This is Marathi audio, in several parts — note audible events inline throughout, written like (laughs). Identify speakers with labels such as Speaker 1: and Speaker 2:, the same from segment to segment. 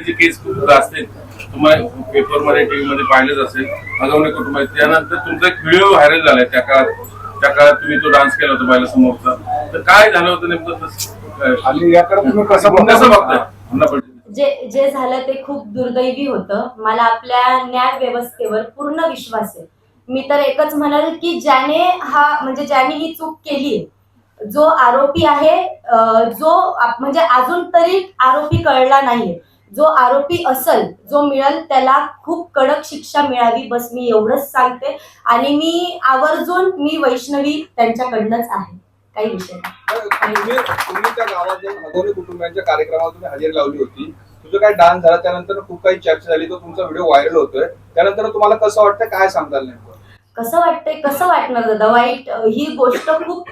Speaker 1: हत्येची केस खूप असते तुम्हाला पेपरमध्ये टीव्ही मध्ये पाहिलंच असेल अगवणे कुटुंब त्यानंतर तुमचा एक व्हिडिओ व्हायरल झालाय त्या काळात. त्या काळात तुम्ही तो डान्स केला होता बायला समोरचा. तर काय झालं होतं नेमकं?
Speaker 2: आणि याकडे तुम्ही कसं?
Speaker 1: कसं बघताय?
Speaker 3: जे जे झालं ते खूप दुर्दैवी होतं. मला आपल्या न्याय व्यवस्थेवर पूर्ण विश्वास आहे. मी तर एकच म्हणाल की ज्याने हा म्हणजे ज्याने ही चूक केली जो आरोपी आहे जो म्हणजे अजून तरी आरोपी कळला नाहीये. जो आरोपी असल जो मिळेल त्याला खूप कडक शिक्षा मिळावी बस मी एवढंच सांगते. आणि मी आवर्जून मी वैष्णवी त्यांच्याकडनंच आहे. काही विषय नाही.
Speaker 4: तुम्ही तुम्ही त्या गावात जाऊन कुटुंबियांच्या कार्यक्रमाला तुम्ही हजेरी लावली होती. तुझं काय डान्स झाला त्यानंतर खूप काही चर्चा झाली तो तुमचा व्हिडिओ व्हायरल होतोय. त्यानंतर तुम्हाला कसं वाटतं काय सांगताल नेमकं?
Speaker 3: कसं वाटतंय कसं वाटणार दादा? वाईट ही गोष्ट खूप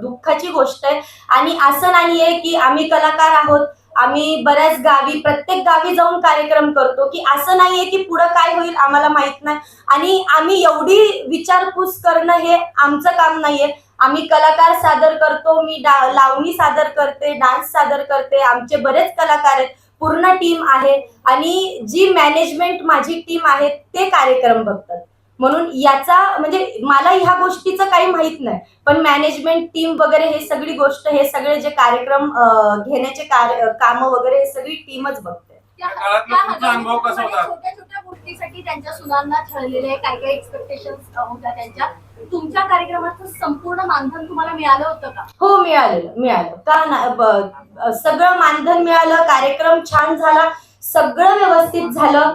Speaker 3: दुःखाची गोष्ट आहे. आणि असं नाहीये की आम्ही कलाकार आहोत आम्ही बऱ्याच गावी प्रत्येक गावी जाऊन कार्यक्रम करतो की असं नाहीये की पुढं काय होईल आम्हाला माहीत नाही. आणि आम्ही एवढी विचारपूस करणं हे आमचं काम नाहीये. आम्ही कलाकार सादर करतो मी डा- लावणी सादर करते डान्स सादर करते आमचे बरेच कलाकार आहेत पूर्ण टीम आहे. आणि जी मॅनेजमेंट माझी टीम आहे ते कार्यक्रम बघतात. म्हणून याचा म्हणजे मला ह्या गोष्टीचं काही माहीत नाही. पण मॅनेजमेंट टीम वगैरे हे सगळी गोष्ट हे सगळे जे कार्यक्रम घेण्याचे कार्य काम वगैरे हे सगळी टीमच बघते.
Speaker 1: त्या काळातला तुमचा अनुभव कसा होता?
Speaker 5: छोट्या छोट्या गोष्टीसाठी त्यांच्या सुनांना काय काय एक्सपेक्टेशन होत्या त्यांच्या? तुमच्या कार्यक्रमाचं संपूर्ण मानधन तुम्हाला मिळालं होतं का?
Speaker 3: हो मिळालेलं मिळालं. का ना ब- सगळं मानधन मिळालं कार्यक्रम छान झाला सगळं व्यवस्थित झालं.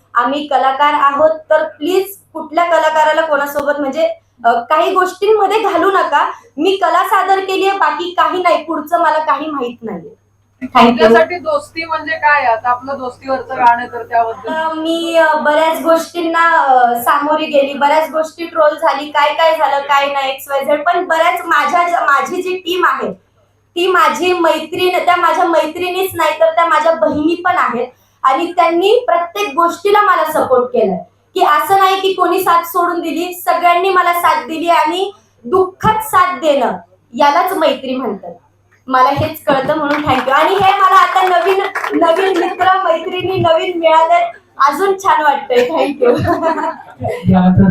Speaker 3: आम्ही कलाकार आहोत तर प्लीज कुठल्या कलाकाराला कोणासोबत म्हणजे काही गोष्टींमध्ये घालू नका. मी कला सादर केली आहे बाकी काही नाही. पुढचं मला काही माहीत नाही थँक्यू
Speaker 6: तुमच्यासाठी दोस्ती म्हणजे काय? आता आपलं दोस्तीवरचं गाणं आहे तर त्याबद्दल.
Speaker 3: मी बऱ्याच गोष्टींना सामोरी गेली. बऱ्याच गोष्टी ट्रोल झाली. काय काय झालं काय नाही एक्स वाय झेड पण बऱ्याच माझ्या माझी जी टीम आहे ती माझी मैत्रीण त्या माझ्या मैत्रिणीच नाही तर त्या माझ्या बहिणी पण आहेत. आणि त्यांनी प्रत्येक गोष्टीला मला सपोर्ट केलाय की असं नाही की कोणी साथ सोडून दिली सगळ्यांनी मला साथ दिली आणि दुःखात साथ देणं यालाच मैत्री म्हणतात. मला हेच कळतं म्हणून थँक्यू आणि हे मला आता नवीन नवीन मित्र मैत्रिणी नवीन मिळाले अजून छान वाटतंय. थँक्यू (laughs)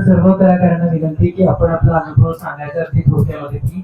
Speaker 7: सर्व कलाकारांना विनंती की आपण आपला अनुभव सांगायचा अगदी थोडक्यामध्ये की